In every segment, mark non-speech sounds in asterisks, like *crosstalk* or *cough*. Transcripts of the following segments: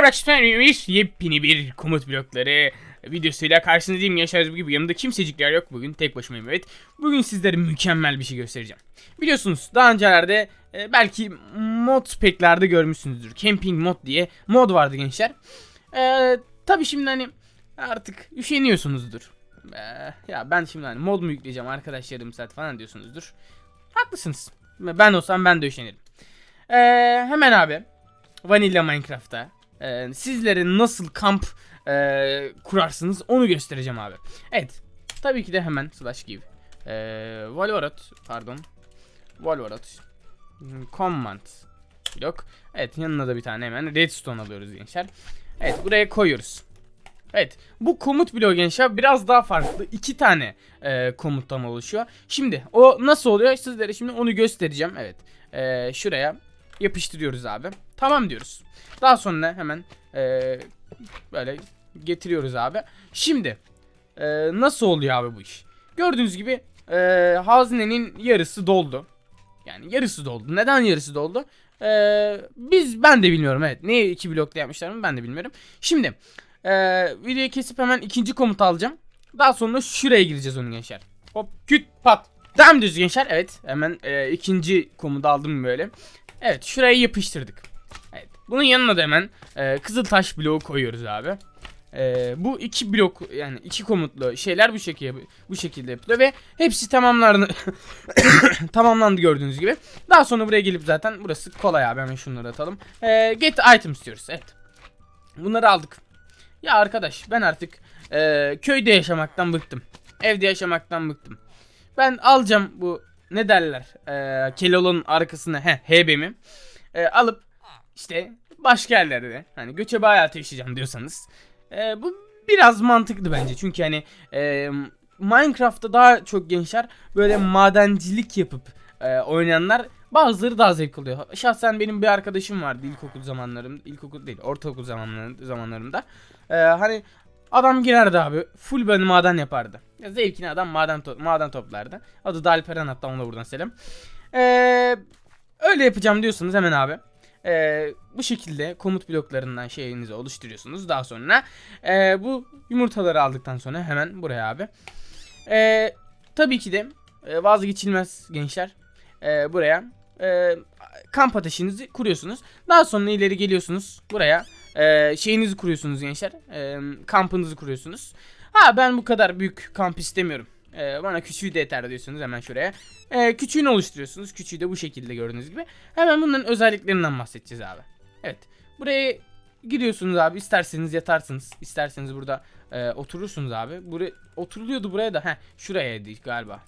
Merhaba arkadaşlar, yepyeni bir komut blokları videosuyla karşınızdayım. Yaşarız gibi yanımda kimsecikler yok bugün tek başımayım evet. Bugün sizlere mükemmel bir şey göstereceğim. Biliyorsunuz daha öncelerde e, belki mod packlerde görmüşsünüzdür. Camping mod diye mod vardı gençler. E, Tabi şimdi hani artık üşeniyorsunuzdur. E, ya ben şimdi hani mod mu yükleyeceğim arkadaşlarım saat falan diyorsunuzdur. Haklısınız. Ben olsam ben de üşenirim. E, hemen abi Vanilla Minecraft'ta e, sizlere nasıl kamp e, kurarsınız onu göstereceğim abi. Evet. Tabii ki de hemen slash give. E, Valorant pardon. Valorant. Command. Yok. Evet yanına da bir tane hemen redstone alıyoruz gençler. Evet buraya koyuyoruz. Evet bu komut bloğu gençler biraz daha farklı. iki tane e, komuttan oluşuyor. Şimdi o nasıl oluyor sizlere şimdi onu göstereceğim. Evet. E, şuraya yapıştırıyoruz abi. Tamam diyoruz. Daha sonra hemen e, böyle getiriyoruz abi. Şimdi e, nasıl oluyor abi bu iş? Gördüğünüz gibi e, haznenin yarısı doldu. Yani yarısı doldu. Neden yarısı doldu? E, biz ben de bilmiyorum evet. Niye iki blokta yapmışlar mı ben de bilmiyorum. Şimdi e, videoyu kesip hemen ikinci komutu alacağım. Daha sonra şuraya gireceğiz onun gençler. Hop küt pat. Tam düz gençler. Evet hemen e, ikinci komutu aldım böyle. Evet şuraya yapıştırdık. Bunun yanına da hemen e, kızıl taş bloğu koyuyoruz abi. E, bu iki blok yani iki komutlu şeyler bu şekilde bu şekilde yapılıyor ve hepsi tamamlandı *coughs* tamamlandı gördüğünüz gibi. Daha sonra buraya gelip zaten burası kolay abi hemen şunları atalım. E, get items diyoruz. Evet. Bunları aldık. Ya arkadaş ben artık e, köyde yaşamaktan bıktım. Evde yaşamaktan bıktım. Ben alacağım bu ne derler e, Keloğlan'ın arkasına he, HB'mi e, alıp işte başka yerlerde hani göçebe hayatı yaşayacağım diyorsanız e, bu biraz mantıklı bence çünkü hani e, Minecraft'ta daha çok gençler böyle madencilik yapıp e, oynayanlar bazıları daha zevk alıyor. Şahsen benim bir arkadaşım vardı ilkokul zamanlarım, ilkokul değil, ortaokul zamanlarım, zamanlarımda. E, hani adam girerdi abi, full böyle maden yapardı. Ya zevkine adam maden to maden toplardı. Adı da Alperen hatta ona buradan selam. E, öyle yapacağım diyorsanız hemen abi. E, bu şekilde komut bloklarından şeyinizi oluşturuyorsunuz. Daha sonra e, bu yumurtaları aldıktan sonra hemen buraya abi. E, tabii ki de e, vazgeçilmez gençler. E, buraya e, kamp ateşinizi kuruyorsunuz. Daha sonra ileri geliyorsunuz buraya. E, şeyinizi kuruyorsunuz gençler. E, kampınızı kuruyorsunuz. Ha ben bu kadar büyük kamp istemiyorum. E, bana küçüğü de yeter diyorsunuz hemen şuraya. E, küçüğünü oluşturuyorsunuz. Küçüğü de bu şekilde gördüğünüz gibi. Hemen bunların özelliklerinden bahsedeceğiz abi. Evet. Buraya gidiyorsunuz abi. İsterseniz yatarsınız. İsterseniz burada e, oturursunuz abi. Buraya oturuluyordu buraya da. Heh, şuraya değil galiba.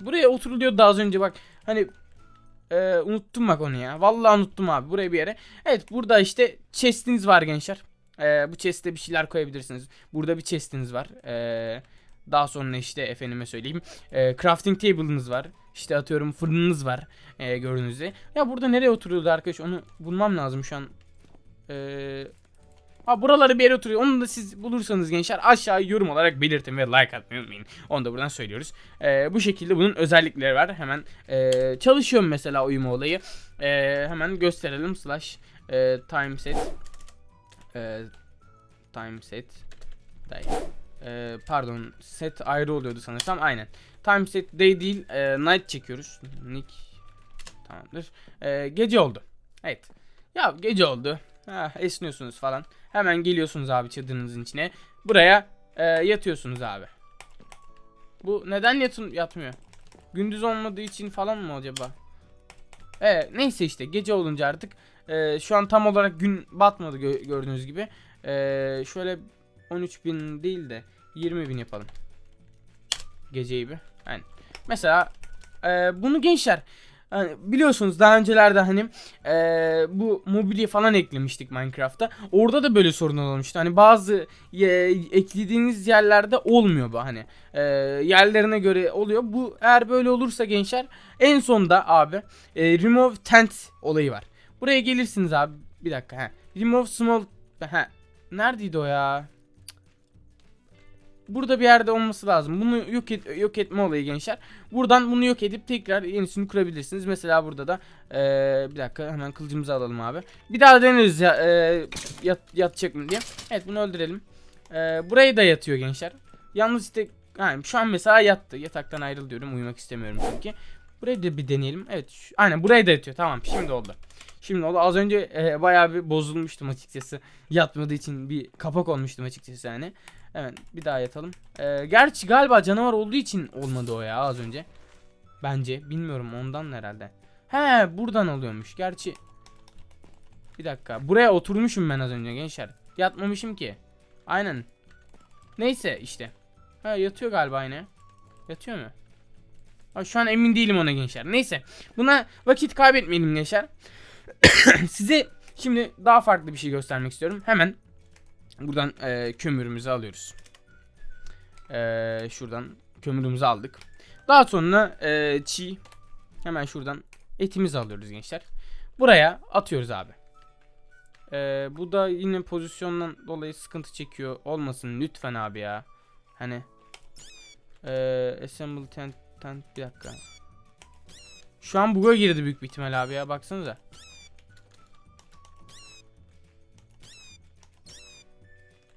Buraya oturuluyordu daha az önce bak. Hani e, unuttum bak onu ya. Vallahi unuttum abi. Buraya bir yere. Evet burada işte chest'iniz var gençler. E, bu chest'e bir şeyler koyabilirsiniz. Burada bir chest'iniz var. E, daha sonra işte efendime söyleyeyim. E, crafting table'ınız var. İşte atıyorum fırınınız var. E, gördüğünüz gibi. Ya burada nereye oturuyordu arkadaş? Onu bulmam lazım şu an. Eee Ha buraları bir yere oturuyor. Onu da siz bulursanız gençler aşağı yorum olarak belirtin ve like atmayı unutmayın. Onu da buradan söylüyoruz. Ee, bu şekilde bunun özellikleri var. Hemen e, çalışıyorum mesela uyuma olayı. E, hemen gösterelim. Slash e, time set e, time set day. E, pardon set ayrı oluyordu sanırsam. Aynen. Time set day değil e, night çekiyoruz. Nick tamamdır. E, gece oldu. Evet. Ya gece oldu. Ha, esniyorsunuz falan. Hemen geliyorsunuz abi çadırınızın içine. Buraya e, yatıyorsunuz abi. Bu neden yatın yatmıyor? Gündüz olmadığı için falan mı acaba? Evet neyse işte gece olunca artık e, şu an tam olarak gün batmadı gö- gördüğünüz gibi. E, şöyle 13.000 değil de 20.000 yapalım. Geceyi bir. Yani mesela e, bunu gençler Hani biliyorsunuz daha öncelerde hani e, bu mobilya falan eklemiştik Minecraft'ta. Orada da böyle sorunlar olmuştu. Hani bazı e, eklediğiniz yerlerde olmuyor bu hani. E, yerlerine göre oluyor. Bu eğer böyle olursa gençler en sonda abi e, remove tent olayı var. Buraya gelirsiniz abi. Bir dakika ha. Remove small ha. Neredeydi o ya? Burada bir yerde olması lazım. Bunu yok et, yok etme olayı gençler. Buradan bunu yok edip tekrar yenisini kurabilirsiniz. Mesela burada da eee, bir dakika hemen kılıcımızı alalım abi. Bir daha deneriz ya, eee, yat, yatacak mı diye. Evet bunu öldürelim. Eee burayı da yatıyor gençler. Yalnız işte yani şu an mesela yattı. Yataktan ayrıl diyorum. Uyumak istemiyorum çünkü. Burayı da bir deneyelim. Evet. Şu, aynen burayı da yatıyor. Tamam şimdi oldu. Şimdi oldu. Az önce e, bayağı bir bozulmuştum açıkçası. Yatmadığı için bir kapak olmuştum açıkçası yani. Evet bir daha yatalım. E, gerçi galiba canavar olduğu için olmadı o ya az önce. Bence. Bilmiyorum ondan herhalde. He buradan oluyormuş. Gerçi. Bir dakika. Buraya oturmuşum ben az önce gençler. Yatmamışım ki. Aynen. Neyse işte. Ha yatıyor galiba yine. Yatıyor mu? Ha, şu an emin değilim ona gençler. Neyse. Buna vakit kaybetmeyelim gençler. *coughs* Size şimdi daha farklı bir şey göstermek istiyorum. Hemen buradan e, kömürümüzü alıyoruz. E, şuradan kömürümüzü aldık. Daha sonra e, çiğ hemen şuradan etimizi alıyoruz gençler. Buraya atıyoruz abi. E, bu da yine pozisyondan dolayı sıkıntı çekiyor. Olmasın lütfen abi ya. Hani e, assemble tent, tent bir dakika. Şu an bug'a girdi büyük bir ihtimal abi ya baksanıza.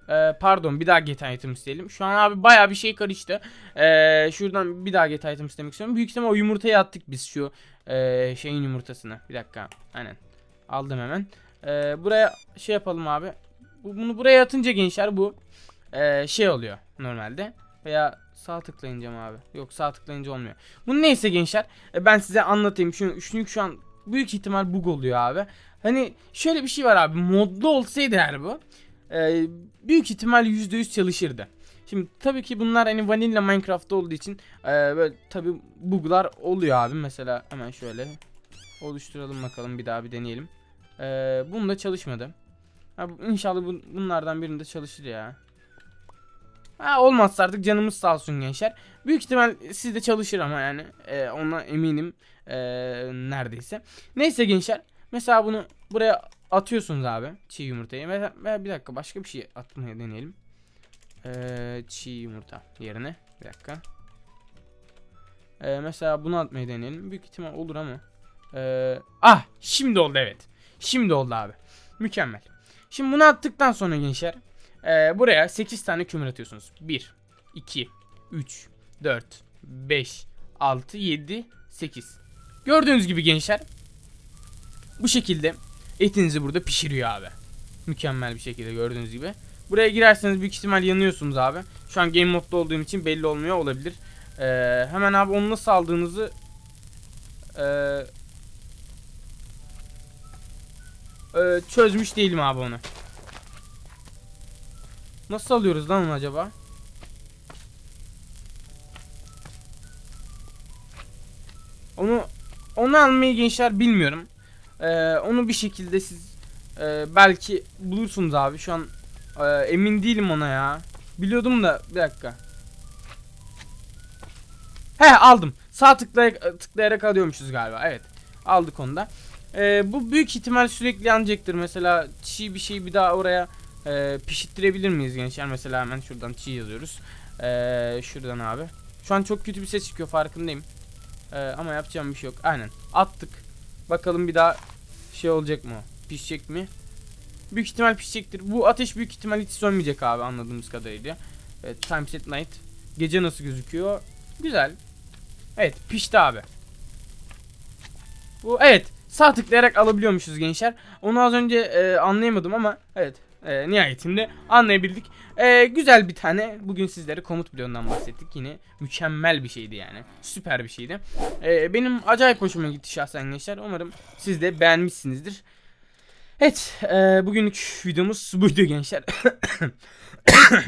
Ee, pardon bir daha get item isteyelim. Şu an abi baya bir şey karıştı. Ee, şuradan bir daha get item istemek istiyorum. Büyük ihtimal o yumurtayı attık biz şu e, şeyin yumurtasını. Bir dakika. Aynen. Aldım hemen. Ee, buraya şey yapalım abi. Bu, bunu buraya atınca gençler bu e, şey oluyor normalde. Veya sağ tıklayınca mı abi? Yok sağ tıklayınca olmuyor. Bunu neyse gençler e, ben size anlatayım. Şu, çünkü şu an büyük ihtimal bug oluyor abi. Hani şöyle bir şey var abi. Modlu olsaydı eğer bu e, büyük ihtimal %100 çalışırdı. Şimdi tabii ki bunlar hani vanilla Minecraft'ta olduğu için e, böyle tabii buglar oluyor abi. Mesela hemen şöyle oluşturalım bakalım bir daha bir deneyelim. E, bunda çalışmadı. Ha, inşallah bu, bunlardan birinde çalışır ya. Ha, olmazsa artık canımız sağ olsun gençler. Büyük ihtimal sizde çalışır ama yani e, ona eminim e, neredeyse. Neyse gençler. Mesela bunu buraya atıyorsunuz abi çiğ yumurtayı. Ve bir dakika başka bir şey atmaya deneyelim. Ee, çiğ yumurta yerine. Bir dakika. Ee, mesela bunu atmayı deneyelim. Büyük ihtimal olur ama. Ee, ah şimdi oldu evet. Şimdi oldu abi. Mükemmel. Şimdi bunu attıktan sonra gençler. ee, buraya 8 tane kömür atıyorsunuz. 1, 2, 3, 4, 5, 6, 7, 8. Gördüğünüz gibi gençler. Bu şekilde etinizi burada pişiriyor abi. Mükemmel bir şekilde gördüğünüz gibi. Buraya girerseniz büyük ihtimal yanıyorsunuz abi. Şu an game modda olduğum için belli olmuyor olabilir. Ee, hemen abi onu nasıl aldığınızı ee, ee, çözmüş değilim abi onu. Nasıl alıyoruz lan onu acaba? Onu onu almayı gençler bilmiyorum. Ee, onu bir şekilde siz e, belki bulursunuz abi. Şu an e, emin değilim ona ya. Biliyordum da bir dakika. He aldım. Sağ tıklayarak, tıklayarak alıyormuşuz galiba. Evet. Aldık onu da. Ee, bu büyük ihtimal sürekli yanacaktır. Mesela çiğ bir şey bir daha oraya e, pişittirebilir miyiz gençler? Mesela hemen şuradan çiğ yazıyoruz. Ee, şuradan abi. Şu an çok kötü bir ses çıkıyor farkındayım. Ee, ama yapacağım bir şey yok. Aynen. Attık. Bakalım bir daha şey olacak mı? Pişecek mi? Büyük ihtimal pişecektir. Bu ateş büyük ihtimal hiç sönmeyecek abi anladığımız kadarıyla. Evet, time set night. Gece nasıl gözüküyor? Güzel. Evet, pişti abi. Bu evet, sağ tıklayarak alabiliyormuşuz gençler. Onu az önce e, anlayamadım ama evet, e, nihayetinde anlayabildik. E, güzel bir tane bugün sizlere komut bloğundan bahsettik. Yine mükemmel bir şeydi yani. Süper bir şeydi. E, benim acayip hoşuma gitti şahsen gençler. Umarım siz de beğenmişsinizdir. Evet, e, bugünlük videomuz buydu gençler.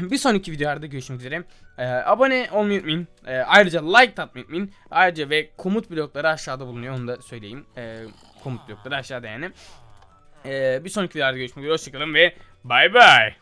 *coughs* bir sonraki videolarda görüşmek üzere. E, abone olmayı unutmayın. E, ayrıca like atmayı unutmayın. Ayrıca ve komut blokları aşağıda bulunuyor. Onu da söyleyeyim. E, komut blokları aşağıda yani. E, bir sonraki videolarda görüşmek üzere. Hoşçakalın ve Bye bye.